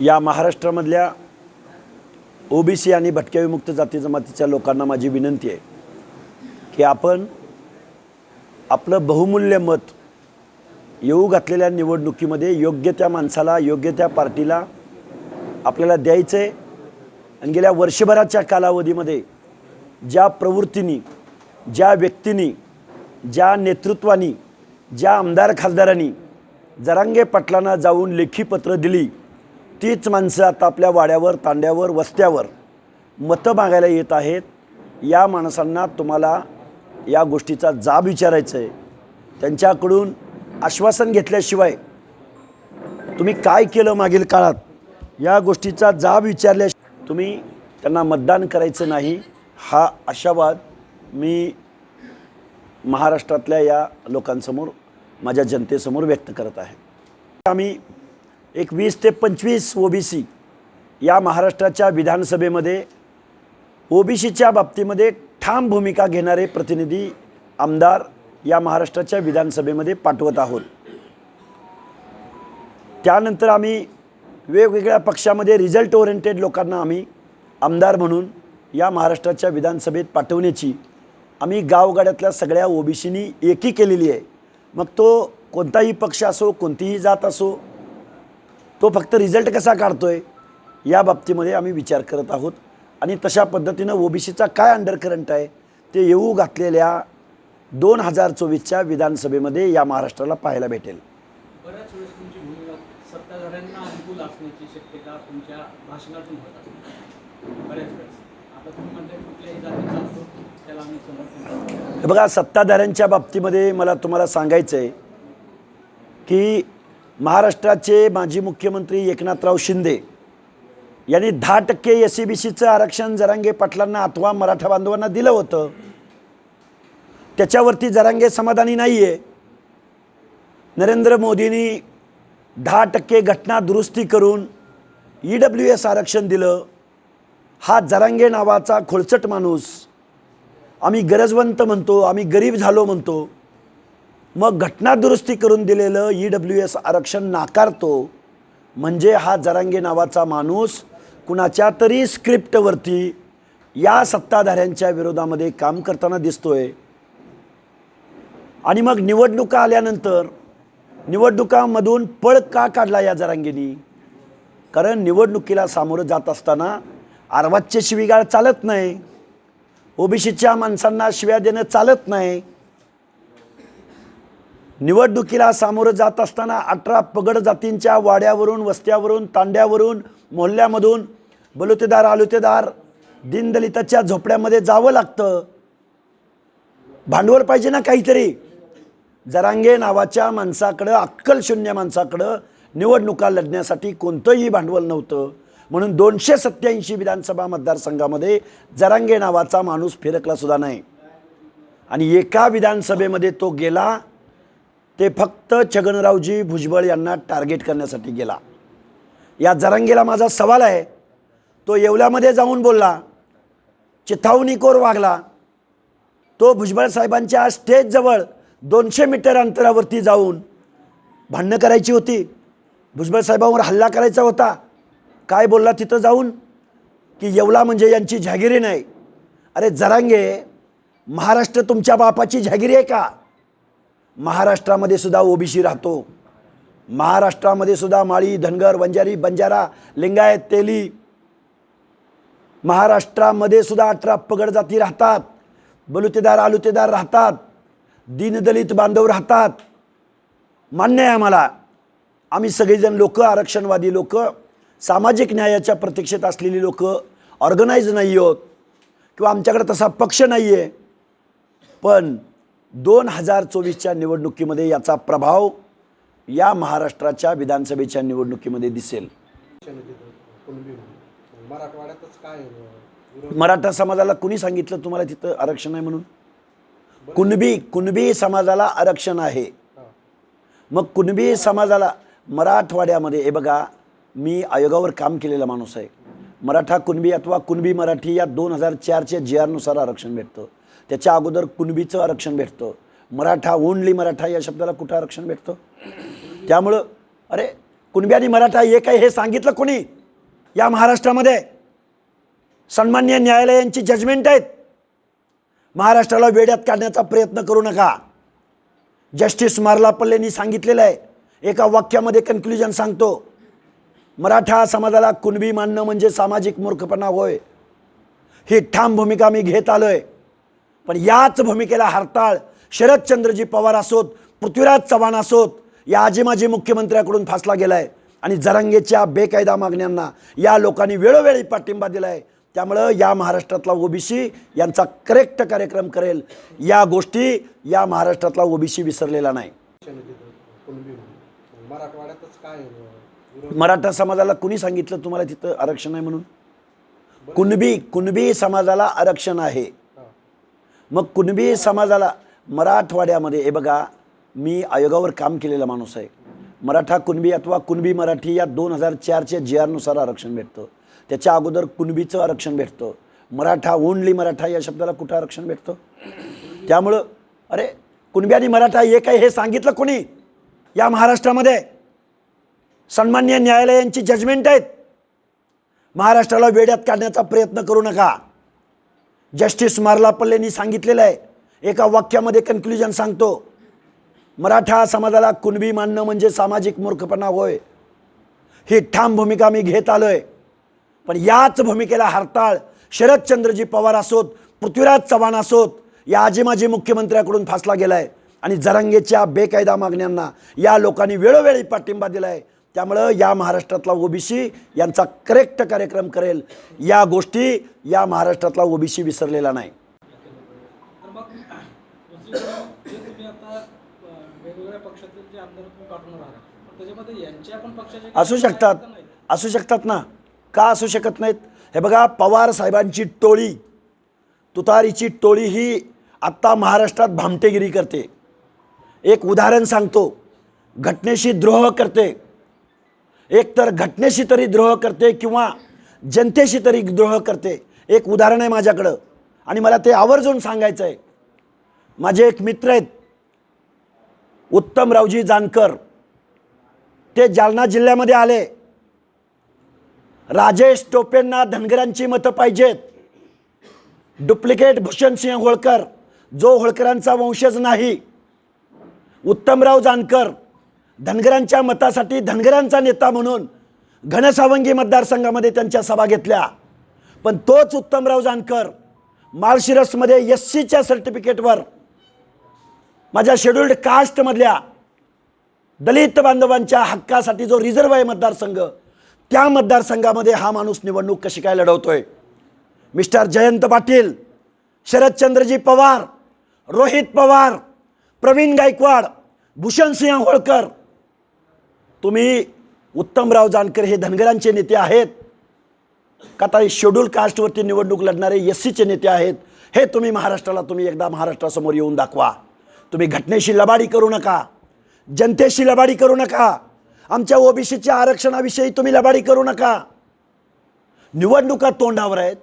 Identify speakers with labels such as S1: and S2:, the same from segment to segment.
S1: या महाराष्ट्रामधल्या ओबीसी आणि भटक्या विमुक्त जाती जमातीच्या लोकांना माझी विनंती आहे की आपण आपलं बहुमूल्य मत येऊ घातलेल्या निवडणुकीमध्ये योग्य त्या माणसाला योग्य त्या पार्टीला आपल्याला द्यायचं आहे आणि गेल्या वर्षभराच्या कालावधीमध्ये ज्या प्रवृत्तीनी ज्या व्यक्तींनी ज्या नेतृत्वानी ज्या आमदार खासदारांनी जरांगे पाटलांना जाऊन लेखीपत्र दिली. तीच माणसं आता आपल्या वाड्यावर तांड्यावर वस्त्यावर मतं मागायला येत आहेत. या माणसांना तुम्हाला या गोष्टीचा जाब विचारायचा आहे त्यांच्याकडून आश्वासन घेतल्याशिवाय तुम्ही काय केलं मागील काळात? या गोष्टीचा जाब विचारल्या तुम्ही त्यांना मतदान करायचं नाही. हा आशावाद मी महाराष्ट्रातल्या या लोकांसमोर माझ्या जनतेसमोर व्यक्त करत आहे. आम्ही एक वीस ते पंचवीस ओ बी सी या महाराष्ट्राच्या विधानसभेमध्ये ओ बी सीच्या बाबतीमध्ये ठाम भूमिका घेणारे प्रतिनिधी आमदार या महाराष्ट्राच्या विधानसभेमध्ये पाठवत आहोत. त्यानंतर आम्ही वेगवेगळ्या पक्षामध्ये रिझल्ट ओरिएंटेड लोकांना आम्ही आमदार म्हणून या महाराष्ट्राच्या विधानसभेत पाठवण्याची आम्ही गावगाड्यातल्या सगळ्या ओबीसीनी एकी केलेली आहे. मग तो कोणताही पक्ष असो कोणतीही जात असो तो फक्त रिझल्ट कसा काढतो आहे या बाबतीमध्ये आम्ही विचार करत आहोत. आणि तशा पद्धतीनं ओबीसीचा काय अंडर करंट आहे ते येऊ घातलेल्या दोन हजार चोवीसच्या विधानसभेमध्ये या महाराष्ट्राला पाहायला भेटेल.
S2: तुमच्या भाषणातून होत
S1: हे बघा सत्ताधाऱ्यांच्या बाबतीमध्ये मला तुम्हाला सांगायचं आहे की महाराष्ट्राचे माजी मुख्यमंत्री एकनाथराव शिंदे यांनी दहा टक्के एस सी बी सीचं आरक्षण जरांगे पाटलांना अथवा मराठा बांधवांना दिलं होतं. त्याच्यावरती जरांगे समाधानी नाही आहे नरेंद्र मोदींनी दहा टक्के घटना दुरुस्ती करून ई डब्ल्यू एस आरक्षण दिलं. हा जरांगे नावाचा खोळचट माणूस आम्ही गरजवंत म्हणतो आम्ही गरीब झालो म्हणतो. मग घटना दुरुस्ती करून दिलेलं ई डब्ल्यू एस आरक्षण नाकारतो म्हणजे हा जरांगे नावाचा माणूस कुणाच्या तरी स्क्रिप्टवरती या सत्ताधाऱ्यांच्या विरोधामध्ये काम करताना दिसतोय. आणि मग निवडणुका आल्यानंतर निवडणुकामधून पळ का काढला या जरांगेनी? कारण निवडणुकीला सामोरं जात असताना आरवाजचे शिवीगाळ चालत नाही. ओबीसीच्या माणसांना शिव्या देणं चालत नाही. निवडणुकीला सामोरं जात असताना अठरा पगड जातींच्या वाड्यावरून वस्त्यावरून तांड्यावरून मोहल्ल्यामधून बलुतेदार आलुतेदार दीनदलिताच्या झोपड्यामध्ये जावं लागतं. भांडवल पाहिजे ना काहीतरी. जरांगे नावाच्या माणसाकडं अक्कल शून्य माणसाकडं निवडणुका लढण्यासाठी कोणतंही भांडवल नव्हतं. म्हणून दोनशे सत्याऐंशी विधानसभा मतदारसंघामध्ये जरांगे नावाचा माणूस फिरकलासुद्धा नाही. आणि एका विधानसभेमध्ये तो गेला ते फक्त छगनरावजी भुजबळ यांना टार्गेट करण्यासाठी गेला. या जरांगेला माझा सवाल आहे तो येवल्यामध्ये जाऊन बोलला चिथावणीकोर वागला तो भुजबळ साहेबांच्या स्टेजजवळ दोनशे मीटर अंतरावरती जाऊन भांडणं करायची होती. भुजबळ साहेबांवर हल्ला करायचा होता. काय बोलला तिथं जाऊन? की येवला म्हणजे यांची जहागिरी नाही. अरे जरांगे महाराष्ट्र तुमच्या बापाची जहागिरी आहे का? महाराष्ट्रामध्ये सुद्धा ओबीसी राहतो. महाराष्ट्रामध्ये सुद्धा माळी धनगर वंजारी बंजारा लिंगायत तेली. महाराष्ट्रामध्ये सुद्धा अठरा पगड जाती राहतात. बलुतेदार आलुतेदार राहतात. दीनदलित बांधव राहतात. मान्य आहे आम्हाला. आम्ही सगळेजण लोक आरक्षणवादी लोक. सामाजिक न्यायाच्या प्रतीक्षेत असलेली लोक ऑर्गनाईज नाही आहोत किंवा आमच्याकडे तसा पक्ष नाही आहे पण दोन हजार चोवीसच्या निवडणुकीमध्ये याचा प्रभाव या महाराष्ट्राच्या विधानसभेच्या निवडणुकीमध्ये दिसेल. मराठा समाजाला कुणी सांगितलं तुम्हाला तिथं आरक्षण आहे म्हणून? कुणबी कुणबी समाजाला आरक्षण आहे. मग कुणबी समाजाला मराठवाड्यामध्ये हे बघा मी आयोगावर काम केलेला माणूस आहे. मराठा कुणबी अथवा कुणबी मराठी या दोन हजार चारच्या जी आरनुसार आरक्षण भेटतं. त्याच्या अगोदर कुणबीचं आरक्षण भेटतं. मराठा ओनली मराठा या शब्दाला कुठं आरक्षण भेटतं? त्यामुळं अरे कुणबी आणि मराठा एक आहे हे सांगितलं कोणी? या महाराष्ट्रामध्ये. सन्मान्य न्यायालयांची जजमेंट आहेत. महाराष्ट्राला वेड्यात काढण्याचा प्रयत्न करू नका. जस्टिस मारला पल्लेंनी सांगितलेलं आहे. एका वाक्यामध्ये कन्क्लुजन सांगतो. मराठा समाजाला कुणबी मानणं म्हणजे सामाजिक मूर्खपणा होय. ही ठाम भूमिका मी घेत आलो आहे पण याच भूमिकेला हरताळ शरदचंद्रजी पवार असोत पृथ्वीराज चव्हाण असोत या आजी माजी मुख्यमंत्र्याकडून फासला गेला आहे आणि जरंगेच्या बेकायदा मागण्यांना या लोकांनी वेळोवेळी पाठिंबा दिला आहे त्यामुळं या महाराष्ट्रातला ओबीसी यांचा करेक्ट कार्यक्रम करेल. या गोष्टी या महाराष्ट्रातला ओबीसी विसरलेला नाही. मराठा समाजाला कुणी सांगितलं तुम्हाला तिथं आरक्षण आहे म्हणून? कुणबी कुणबी समाजाला आरक्षण आहे. मग कुणबी समाजाला मराठवाड्यामध्ये हे बघा मी आयोगावर काम केलेला माणूस आहे. मराठा कुणबी अथवा कुणबी मराठी या दोन हजार चारच्या जी आरनुसार आरक्षण भेटतं. त्याच्या अगोदर कुणबीचं आरक्षण भेटतं. मराठा ओनली मराठा या शब्दाला कुठं आरक्षण भेटतं? त्यामुळं अरे कुणबी आणि मराठा एक आहे हे सांगितलं कोणी? या महाराष्ट्रामध्ये. सन्मान्य न्यायालयांची जजमेंट आहेत. महाराष्ट्राला वेड्यात काढण्याचा प्रयत्न करू नका. जस्टिस मार्लापल्लेंनी सांगितलेलं आहे. एका वाक्यामध्ये कन्क्लुजन सांगतो. मराठा समाजाला कुणबी मानणं म्हणजे सामाजिक मूर्खपणा होय. ही ठाम भूमिका मी घेत आलो आहे पण याच भूमिकेला हरताळ शरदचंद्रजी पवार असोत पृथ्वीराज चव्हाण असोत या आजी माजी मुख्यमंत्र्याकडून फासला गेला आहे आणि जरंगेच्या बेकायदा मागण्यांना या लोकांनी वेळोवेळी पाठिंबा दिलाय. त्यामुळं या महाराष्ट्रातला ओबीसी यांचा करेक्ट कार्यक्रम करेल. या गोष्टी या महाराष्ट्रातला ओबीसी विसरलेला नाही. असू शकतात. असू शकतात ना? का असू शकत नाहीत? हे बघा पवार साहेबांची टोळी तुतारीची टोळी ही आत्ता महाराष्ट्रात भामटेगिरी करते. एक उदाहरण सांगतो. घटनेशी द्रोह करते. एकतर घटनेशी तरी द्रोह करते किंवा जनतेशी तरी द्रोह करते. एक उदाहरण आहे माझ्याकडं. आणि मला ते आवर्जून सांगायचं आहे माझे एक मित्र आहेत. उत्तमरावजी जानकर. ते जालना जिल्ह्यामध्ये आले. राजेश टोपेंना धनगरांची मतं पाहिजेत. डुप्लिकेट भूषणसिंह होळकर जो होळकरांचा वंशज नाही. उत्तमराव जानकर धनगरांच्या मतासाठी धनगरांचा नेता म्हणून घनसावंगी मतदारसंघामध्ये त्यांच्या सभा घेतल्या. पण तोच उत्तमराव जानकर माळशिरसमध्ये एस सीच्या सर्टिफिकेटवर माझ्या शेड्युल्ड कास्टमधल्या दलित बांधवांच्या हक्कासाठी जो रिझर्व आहे मतदारसंघ त्या मतदारसंघामध्ये हा माणूस निवडणूक कशी काय लढवतोय? मिस्टर जयंत पाटील शरदचंद्रजी पवार रोहित पवार प्रवीण गायकवाड भूषणसिंह होळकर तुम्ही उत्तमराव जानकर हे धनगरांचे नेते आहेत का आता शेड्यूल कास्टवरती निवडणूक लढणारे एस सीचे नेते आहेत? हे तुम्ही महाराष्ट्राला तुम्ही एकदा महाराष्ट्रासमोर येऊन दाखवा. तुम्ही घटनेशी लबाडी करू नका. जनतेशी लबाडी करू नका. आमच्या ओबीसीच्या आरक्षणाविषयी तुम्ही लबाडी करू नका. निवडणुका तोंडावर आहेत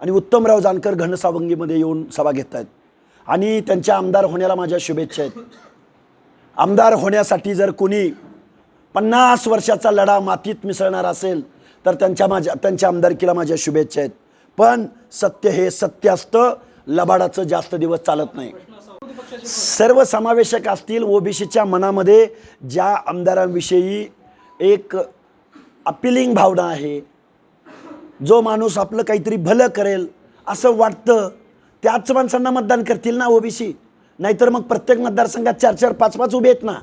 S1: आणि उत्तमराव जानकर घनसावंगीमध्ये येऊन सभा घेत आहेत आणि त्यांच्या आमदार होण्याला माझ्या शुभेच्छा आहेत. आमदार होण्यासाठी जर कोणी पन्नास वर्षाचा लढा मातीत मिसळणार असेल तर त्यांच्या माझ्या त्यांच्या आमदारकीला माझ्या शुभेच्छा आहेत. पण सत्य हे सत्य असतं लबाडाचं जास्त दिवस चालत नाही. सर्वसमावेशक असतील ओबीसीच्या मनामध्ये ज्या आमदारांविषयी एक अपिलिंग भावना आहे जो माणूस आपलं काहीतरी भलं करेल असं वाटतं त्याच माणसांना मतदान करतील ना ओबीसी? नाहीतर मग प्रत्येक मतदारसंघात चार चार पाच पाच उभे आहेत ना?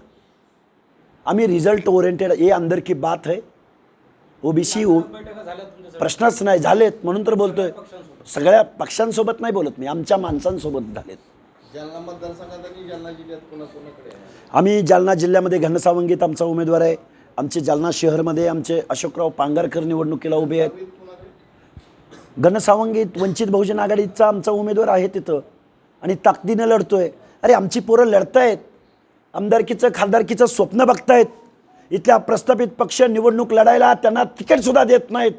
S1: आम्ही रिझल्ट ओरिएंटेड हे अंदर की बात है. ओबीसी ओ प्रश्नच नाही झालेत म्हणून तर बोलतोय. सगळ्या पक्षांसोबत. नाही बोलत मी आमच्या माणसांसोबत झालेत.
S3: जालना मतदारसंघात आणि जालना जिल्ह्यात कोणा कोणाकडे आहे?
S1: आम्ही जालना जिल्ह्यामध्ये घनसावंगीत आमचा उमेदवार आहे. आमचे जालना शहरमध्ये आमचे अशोकराव पांगारकर निवडणुकीला उभे आहेत. घनसावंगीत वंचित बहुजन आघाडीचा आमचा उमेदवार आहे तिथं. आणि ताकदीनं लढतोय. अरे आमची पोरं लढतायत. आमदारकीचं खासदारकीचं स्वप्न बघतायत. इथल्या प्रस्थापित पक्ष निवडणूक लढायला त्यांना तिकीटसुद्धा देत नाहीत.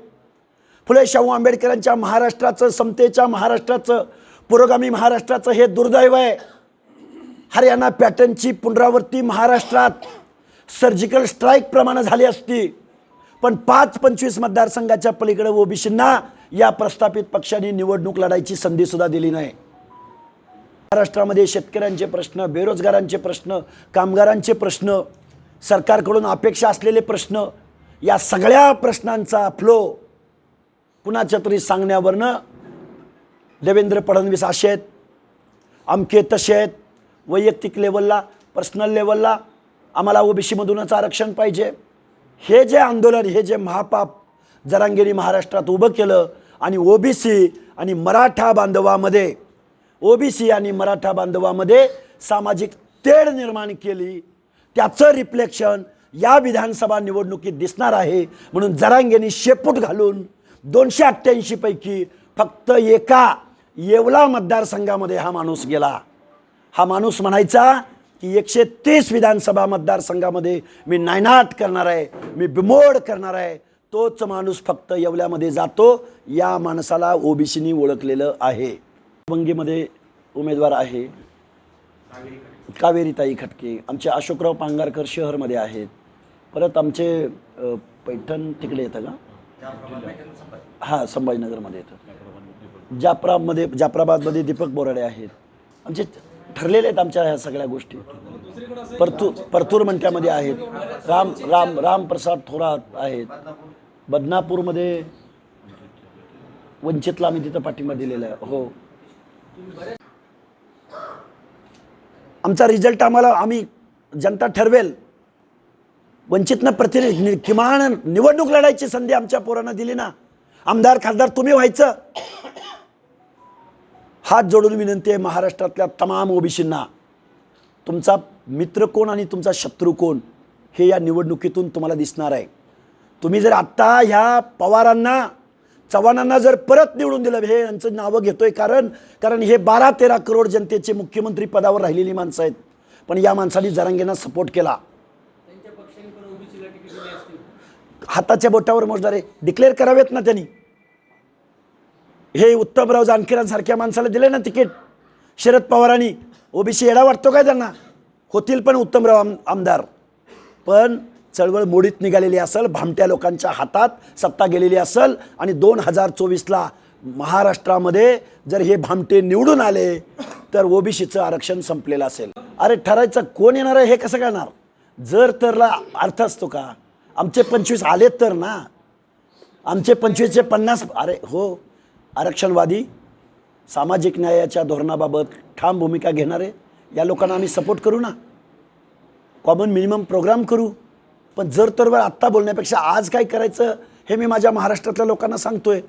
S1: फुले शाहू आंबेडकरांच्या महाराष्ट्राचं समतेच्या महाराष्ट्राचं पुरोगामी महाराष्ट्राचं हे दुर्दैव आहे. हरियाणा पॅटर्नची पुनरावृत्ती महाराष्ट्रात सर्जिकल स्ट्राईक प्रमाणे झाली असती. पण पाच पंचवीस मतदारसंघाच्या पलीकडे ओबीसींना या प्रस्थापित पक्षांनी निवडणूक लढायची संधीसुद्धा दिली नाही. महाराष्ट्रामध्ये शेतकऱ्यांचे प्रश्न बेरोजगारांचे प्रश्न कामगारांचे प्रश्न सरकारकडून अपेक्षा असलेले प्रश्न या सगळ्या प्रश्नांचा फ्लो कुणाच्या तरी सांगण्यावरनं देवेंद्र फडणवीस असे आहेत अमके तसे आहेत वैयक्तिक लेवलला पर्सनल लेवलला आम्हाला ओबीसीमधूनच आरक्षण पाहिजे. हे जे आंदोलन हे जे महापाप जरांगेनी महाराष्ट्रात उभं केलं आणि ओबीसी आणि मराठा बांधवामध्ये ओबीसी आणि मराठा बांधवामध्ये सामाजिक तेढ निर्माण केली. त्याचं रिफ्लेक्शन या विधानसभा निवडणुकीत दिसणार आहे. म्हणून जरांगेनी शेपूट घालून दोनशे अठ्ठ्याऐंशीपैकी फक्त एका येवला मतदारसंघामध्ये हा माणूस गेला. हा माणूस म्हणायचा की एकशे तीस विधानसभा मतदारसंघामध्ये मी नायनाट करणार आहे मी बिमोड करणार आहे. तोच माणूस फक्त येवल्यामध्ये जातो. या माणसाला ओबीसीनी ओळखलेलं आहे. वंगीमध्ये उमेदवार आहे. कावेरीताई खटके आमचे अशोकराव पांगारकर शहरमध्ये आहेत. परत आमचे पैठण तिकडे येतं का? हां संभाजीनगरमध्ये येतं. जाफरामध्ये जाफराबादमध्ये दीपक बोराडे आहेत. आमचे ठरलेले आहेत आमच्या ह्या सगळ्या गोष्टी. परतूर परतूर मंठ्यामध्ये आहेत. राम राम रामप्रसाद थोरात आहेत. बदनापूरमध्ये वंचितला आम्ही तिथं पाठिंबा दिलेला आहे. हो. आमचा रिझल्ट आम्हाला आम्ही जनता ठरवेल. वंचितनं प्रतिनिधी किमान निवडणूक लढायची संधी आमच्या पोरांना दिली ना. आमदार खासदार तुम्ही व्हायचं. हात जोडून विनंती आहे महाराष्ट्रातल्या तमाम ओबीसींना. तुमचा मित्र कोण आणि तुमचा शत्रू कोण हे या निवडणुकीतून तुम्हाला दिसणार आहे. तुम्ही जर आत्ता ह्या पवारांना चव्हाणांना जर परत निवडून दिलं हे यांचं नावं घेतोय कारण कारण हे बारा तेरा करोड जनतेचे मुख्यमंत्री पदावर राहिलेली माणसं आहेत. पण या माणसाने जरांगेंना सपोर्ट केला. हाताच्या बोटावर मोजणारे डिक्लेअर करावेत ना त्यांनी. हे उत्तमराव जानकरांसारख्या माणसाला दिले ना तिकीट. शरद पवारांनी. ओबीसी येडा वाटतो काय त्यांना? होतील पण उत्तमराव आम आमदार. पण चळवळ मोडीत निघालेली असेल भामट्या लोकांच्या हातात सत्ता गेलेली असेल आणि दोन हजार चोवीसला महाराष्ट्रामध्ये जर हे भामटे निवडून आले तर ओबीसीचं आरक्षण संपलेलं असेल. अरे ठरायचं कोण येणार आहे हे कसं करणार जर तरला अर्थ असतो का? आमचे पंचवीस आलेत तर ना? आमचे पंचवीसचे पन्नास अरे हो आरक्षणवादी सामाजिक न्यायाच्या धोरणाबाबत ठाम भूमिका घेणारे या लोकांना आम्ही सपोर्ट करू ना? कॉमन मिनिमम प्रोग्राम करू. पण जर तर वेळ आत्ता बोलण्यापेक्षा आज काय करायचं हे मी माझ्या महाराष्ट्रातल्या लोकांना सांगतोय.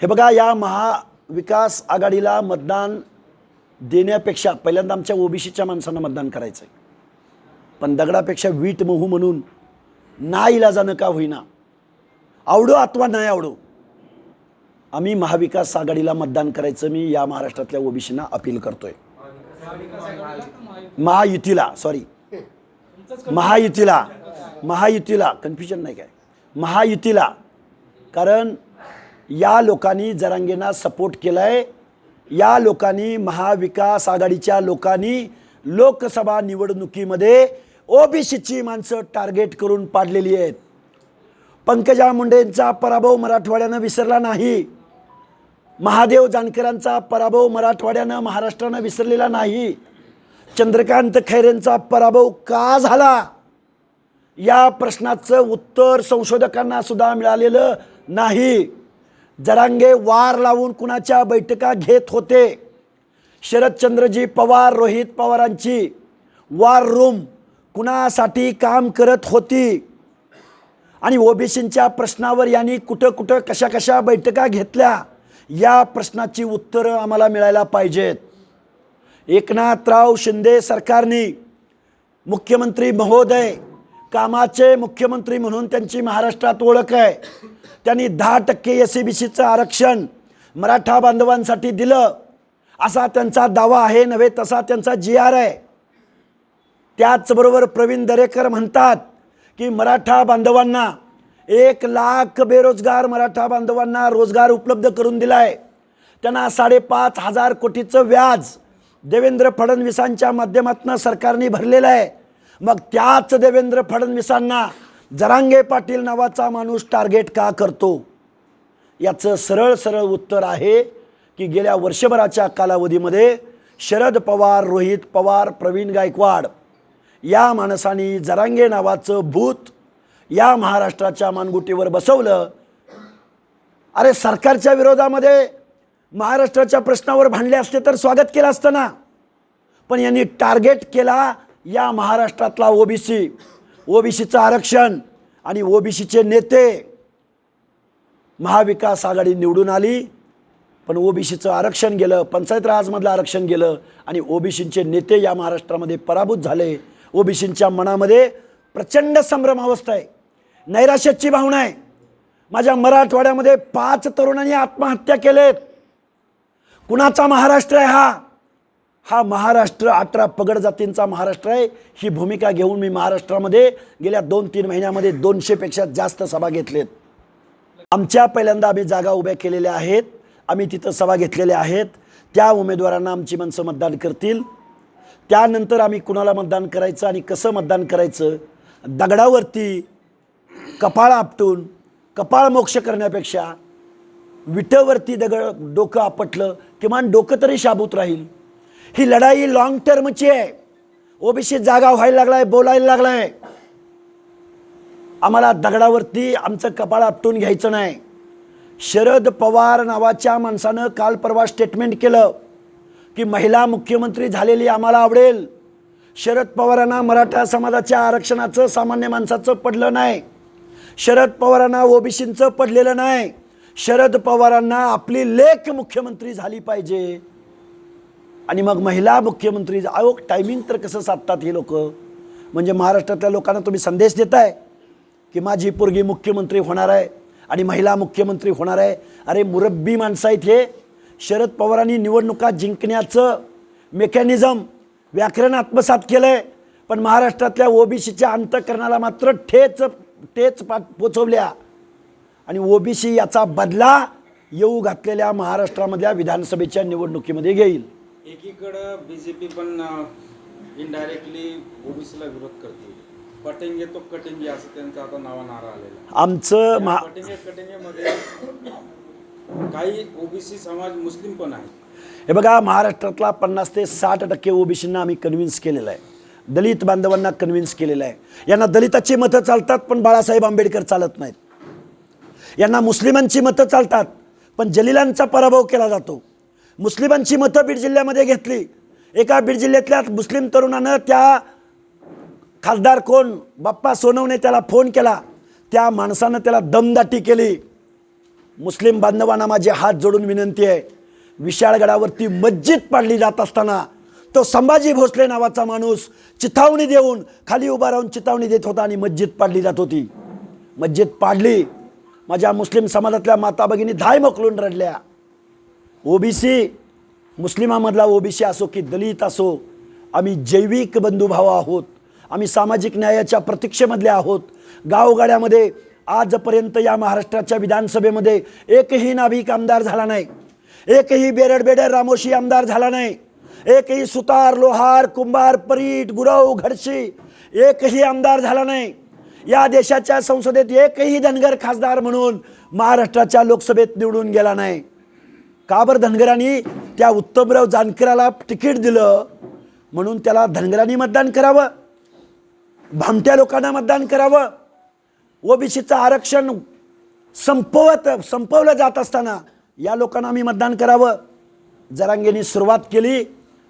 S1: हे बघा या महाविकास आघाडीला मतदान देण्यापेक्षा पहिल्यांदा आमच्या ओबीसीच्या माणसांना मतदान करायचं आहे पण दगडापेक्षा वीट महू म्हणून ना इलाजानं का होईना. आवडो अथवा नाही आवडो. आम्ही महाविकास आघाडीला मतदान करायचं मी या महाराष्ट्रातल्या ओबीसींना अपील करतोय. महायुतीला सॉरी महायुतीला. महायुतीला कन्फ्युजन नाही काय? महायुतीला. कारण या लोकांनी जरांगेंना सपोर्ट केला आहे या लोकांनी महाविकास आघाडीच्या लोकांनी लोकसभा निवडणुकीमध्ये ओबीसीची माणसं टार्गेट करून पाडलेली आहेत. पंकजा मुंडेंचा पराभव मराठवाड्यानं विसरला नाही. महादेव जानकरांचा पराभव मराठवाड्यानं महाराष्ट्रानं विसरलेला नाही. चंद्रकांत खैरेंचा पराभव का झाला? या प्रश्नाचं उत्तर संशोधकांना सुद्धा मिळालेलं नाही. जरांगे वार लावून कुणाच्या बैठका घेत होते? शरदचंद्रजी पवार रोहित पवारांची वार रूम कुणासाठी काम करत होती? आणि ओबीसींच्या प्रश्नावर यांनी कुठं कुठं कशा कशा बैठका घेतल्या? या प्रश्नाची उत्तरं आम्हाला मिळायला पाहिजेत. एकनाथराव शिंदे सरकारने मुख्यमंत्री महोदय कामाचे मुख्यमंत्री म्हणून त्यांची महाराष्ट्रात ओळख आहे. त्यांनी दहा टक्के एस सी बी सीचं आरक्षण मराठा बांधवांसाठी दिलं. असा त्यांचा दावा आहे नव्हे तसा त्यांचा जी आर आहे. त्याचबरोबर प्रवीण दरेकर म्हणतात की मराठा बांधवांना एक लाख बेरोजगार मराठा बांधवांना रोजगार उपलब्ध करून दिला आहे त्यांना साडेपाच हजार कोटीचं व्याज देवेंद्र फडणवीसांच्या माध्यमातून सरकारने भरलेलं आहे. मग त्याच देवेंद्र फडणवीसांना जरांगे पाटील नावाचा माणूस टार्गेट का करतो? याचं सरळ सरळ उत्तर आहे की गेल्या वर्षभराच्या कालावधीमध्ये शरद पवार रोहित पवार प्रवीण गायकवाड या माणसांनी जरांगे नावाचं भूत या महाराष्ट्राच्या मानगुटीवर बसवलं. अरे सरकारच्या विरोधामध्ये महाराष्ट्राच्या प्रश्नावर भांडले असते तर स्वागत केलं असतं ना. पण यांनी टार्गेट केला या महाराष्ट्रातला ओबीसी ओबीसीचं आरक्षण आणि ओबीसीचे नेते महाविकास आघाडी निवडून आली पण ओबीसीचं आरक्षण गेलं पंचायत राजमधलं आरक्षण गेलं आणि ओबीसींचे नेते या महाराष्ट्रामध्ये पराभूत झाले. ओबीसींच्या मनामध्ये प्रचंड संभ्रमावस्था आहे. नैराश्याची भावना आहे. माझ्या मराठवाड्यामध्ये पाच तरुणांनी आत्महत्या केलेत. कुणाचा महाराष्ट्र आहे हा? हा महाराष्ट्र अठरा पगड जातींचा महाराष्ट्र आहे. ही भूमिका घेऊन मी महाराष्ट्रामध्ये गेल्या दोन तीन महिन्यामध्ये दोनशेपेक्षा जास्त सभा घेतलेत. आमच्या पहिल्यांदा आम्ही जागा उभ्या केलेल्या आहेत. आम्ही तिथं सभा घेतलेल्या आहेत. त्या उमेदवारांना आमची माणसं मतदान करतील. त्यानंतर आम्ही कुणाला मतदान करायचं आणि कसं मतदान करायचं दगडावरती कपाळ आपटून कपाळ मोक्ष करण्यापेक्षा विटवरती दगड डोकं आपटलं किमान डोकं तरी शाबूत राहील. ही लढाई लॉंग टर्मची आहे. ओबीसी जागा व्हायला लागलाय बोलायला लागलाय. आम्हाला दगडावरती आमचं कपाळ आपटून घ्यायचं नाही. शरद पवार नावाच्या माणसानं काल परवा स्टेटमेंट केलं की महिला मुख्यमंत्री झालेली आम्हाला आवडेल. शरद पवारांना मराठा समाजाच्या आरक्षणाचं सामान्य माणसाचं पडलं नाही. शरद पवारांना ओबीसींचं पडलेलं नाही. शरद पवारांना आपली लेख मुख्यमंत्री झाली पाहिजे. आणि मग महिला मुख्यमंत्री अहो टायमिंग तर कसं साधतात हे लोक? म्हणजे महाराष्ट्रातल्या लोकांना तुम्ही संदेश देताय की माझी पोरगी मुख्यमंत्री होणार आहे आणि महिला मुख्यमंत्री होणार आहे. अरे मुरब्बी माणसं आहेत हे. शरद पवारांनी निवडणुका जिंकण्याचं मेकॅनिझम व्याकरण आत्मसात केलं आहे पण महाराष्ट्रातल्या ओबीसीच्या अंतकरणाला मात्र ठेच ठेच पा पोचवल्या. आणि ओबीसी याचा बदला येऊ घातलेल्या महाराष्ट्रामधल्या विधानसभेच्या निवडणुकीमध्ये घेईल.
S4: एकीकडं बी जे पी पण इनडायरेक्टली ओबीसीला विरोध करते पटेंगे तो कटेंगे असं त्यांचा आता नावा नारा आलेला.
S1: आमचं
S4: पटेंगे कटेंगेमध्ये काही ओबीसी समाज मुस्लिम पण आहे
S1: हे बघा महाराष्ट्रातला पन्नास ते साठ टक्के ओबीसींना आम्ही कन्व्हिन्स केलेलं आहे. दलित बांधवांना कन्व्हिन्स केलेलं आहे. यांना दलिताची मतं चालतात पण बाळासाहेब आंबेडकर चालत नाहीत. यांना मुस्लिमांची मतं चालतात पण जलिलांचा पराभव केला जातो. मुस्लिमांची मतं बीड जिल्ह्यामध्ये घेतली. एका बीड जिल्ह्यातल्या मुस्लिम तरुणानं त्या खासदार कोण? बाप्पा सोनवणे त्याला फोन केला. त्या माणसानं त्याला दमदाटी केली. मुस्लिम बांधवांना माझे हात जोडून विनंती आहे. विशाळगडावरती मस्जिद पाडली जात असताना तो संभाजी भोसले नावाचा माणूस चिथावणी देऊन खाली उभा राहून चिथावणी देत होता आणि मस्जिद पाडली जात होती. मस्जिद पाडली. माझ्या मुस्लिम समाजातल्या माता भगिनी धाय मोकलून रडल्या. ओबीसी मुस्लिमामधला ओबीसी असो की दलित असो आम्ही जैविक बंधुभाव आहोत आम्ही सामाजिक न्यायाच्या प्रतीक्षेमधले आहोत. गावगाड्यामध्ये आजपर्यंत या महाराष्ट्राच्या विधानसभेमध्ये एकही नाभिक आमदार झाला नाही. एकही बेरड बेडर रामोशी आमदार झाला नाही. एकही सुतार लोहार कुंभार परीट गुरव घडशी एकही आमदार झाला नाही. या देशाच्या संसदेत एकही धनगर खासदार म्हणून महाराष्ट्राच्या लोकसभेत निवडून गेला नाही. का बरं धनगरांनी त्या उत्तमराव जानकराला तिकीट दिलं? म्हणून त्याला धनगरांनी मतदान करावं. भामट्या लोकांना मतदान करावं. ओबीसीचं आरक्षण संपवत संपवलं जात असताना या लोकांना आम्ही मतदान करावं. जरांगेनी सुरुवात केली.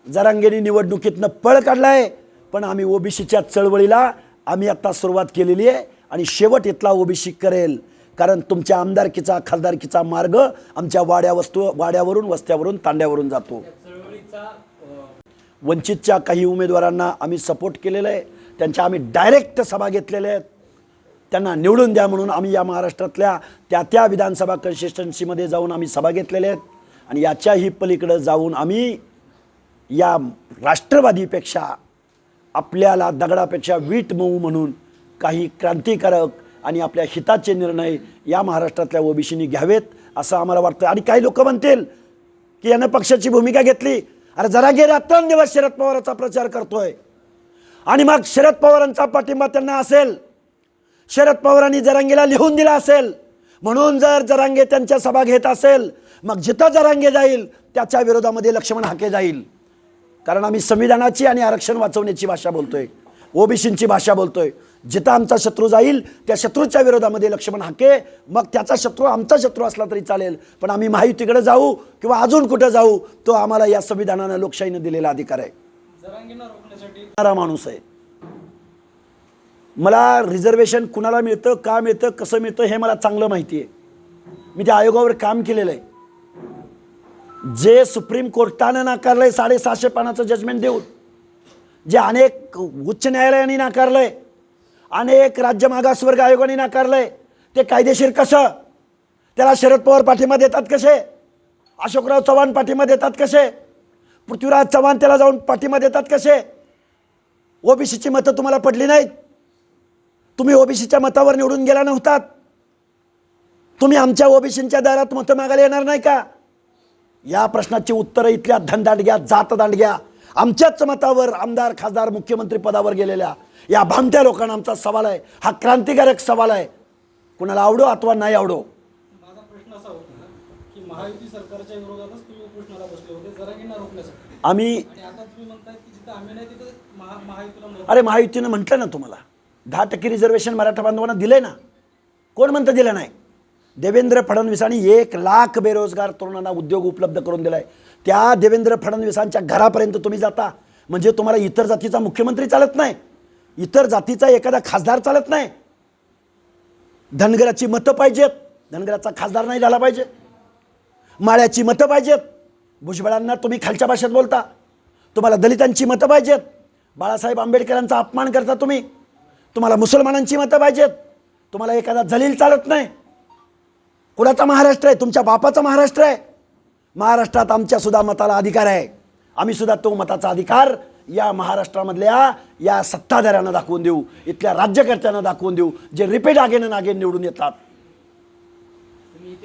S1: जरांगेनी निवडणुकीतनं पळ काढलाय. पण आम्ही ओबीसीच्या चळवळीला आम्ही आत्ता सुरुवात केलेली आहे आणि शेवट इथला ओबीसी करेल. कारण तुमच्या आमदारकीचा खासदारकीचा मार्ग आमच्या वाड्या वस्तू वाड्यावरून वस्त्यावरून तांड्यावरून जातो. वंचितच्या काही उमेदवारांना आम्ही सपोर्ट केलेलं आहे. त्यांच्या आम्ही डायरेक्ट सभा घेतलेल्या आहेत. त्यांना निवडून द्या म्हणून आम्ही या महाराष्ट्रातल्या त्या त्या विधानसभा कन्सिस्टन्सीमध्ये जाऊन आम्ही सभा घेतलेल्या आहेत. आणि याच्याही पलीकडं जाऊन आम्ही या राष्ट्रवादीपेक्षा आपल्याला दगडापेक्षा वीट मऊ म्हणून काही क्रांतिकारक आणि आपल्या हिताचे निर्णय या महाराष्ट्रातल्या ओबीसीनी घ्यावेत असं आम्हाला वाटतं आणि काही लोक म्हणतील की यानं पक्षाची भूमिका घेतली. अरे जरा गे रात्रंदिवस शरद पवारांचा प्रचार करतोय. आणि मग शरद पवारांचा पाठिंबा त्यांना असेल. शरद पवारांनी जरांगेला लिहून दिला असेल. म्हणून जर जरांगे त्यांच्या सभा घेत असेल मग जिथं जरांगे जाईल त्याच्या विरोधामध्ये लक्ष्मण हाके जाईल. कारण आम्ही संविधानाची आणि आरक्षण वाचवण्याची भाषा बोलतोय. ओबीसींची भाषा बोलतोय. जिथं आमचा शत्रू जाईल त्या शत्रूच्या विरोधामध्ये लक्ष्मण हाके मग त्याचा शत्रू आमचा शत्रू असला तरी चालेल. पण आम्ही महायुतीकडे जाऊ किंवा अजून कुठं जाऊ तो आम्हाला या संविधानानं लोकशाहीनं दिलेला अधिकार आहे. माणूस आहे. मला रिझर्वेशन कुणाला मिळतं का मिळतं कसं मिळतं हे मला चांगलं माहिती आहे. मी त्या आयोगावर काम केलेलं आहे. जे सुप्रीम कोर्टानं नाकारलंय साडेसहाशे पानाचं जजमेंट देऊन जे अनेक उच्च न्यायालयाने नाकारलंय अनेक राज्य मागासवर्ग आयोगाने नाकारलंय ते कायदेशीर कसं? त्याला शरद पवार पाठिंबा देतात कसे? अशोकराव चव्हाण पाठिंबा देतात कसे? पृथ्वीराज चव्हाण त्याला जाऊन पाठिंबा देतात कसे? ओबीसीची मतं तुम्हाला पडली नाहीत? तुम्ही ओबीसीच्या मतावर निवडून गेला नव्हतात? तुम्ही आमच्या ओबीसींच्या दारात मतं मागायला येणार नाही का? या प्रश्नाची उत्तरं इथल्या धनदांडग्या जात दांडग्या आमच्याच मतावर आमदार खासदार मुख्यमंत्री पदावर गेलेल्या या भामट्या लोकांना आमचा सवाल आहे. हा क्रांतिकारक सवाल आहे. कुणाला आवडो अथवा नाही आवडो? आम्ही अरे महायुतीनं म्हटलं ना तुम्हाला. दहा टक्के रिझर्वेशन मराठा बांधवांना दिलंय ना. कोण म्हणतं दिलं नाही? देवेंद्र फडणवीसांनी एक लाख बेरोजगार तरुणांना उद्योग उपलब्ध करून दिलाय. त्या देवेंद्र फडणवीसांच्या घरापर्यंत तुम्ही जाता. म्हणजे तुम्हाला इतर जातीचा मुख्यमंत्री चालत नाही. इतर जातीचा एखादा खासदार चालत नाही. धनगराची मतं पाहिजेत. धनगराचा खासदार नाही झाला पाहिजे. माळ्याची मतं पाहिजेत. भुजबळांना तुम्ही खालच्या भाषेत बोलता. तुम्हाला दलितांची मतं पाहिजेत. बाळासाहेब आंबेडकरांचा अपमान करता तुम्ही. तुम्हाला मुसलमानांची मतं पाहिजेत. तुम्हाला एखादा जलील चालत नाही. कुणाचा महाराष्ट्र आहे? तुमच्या बापाचा महाराष्ट्र आहे. महाराष्ट्रात आमच्या सुद्धा मताला अधिकार आहे. आम्ही सुद्धा तो मताचा अधिकार या महाराष्ट्रामधल्या या सत्ताधाऱ्यांना दाखवून देऊ. इथल्या राज्यकर्त्यांना दाखवून देऊ जे रिपीट आगेनं नागेन निवडून येतात.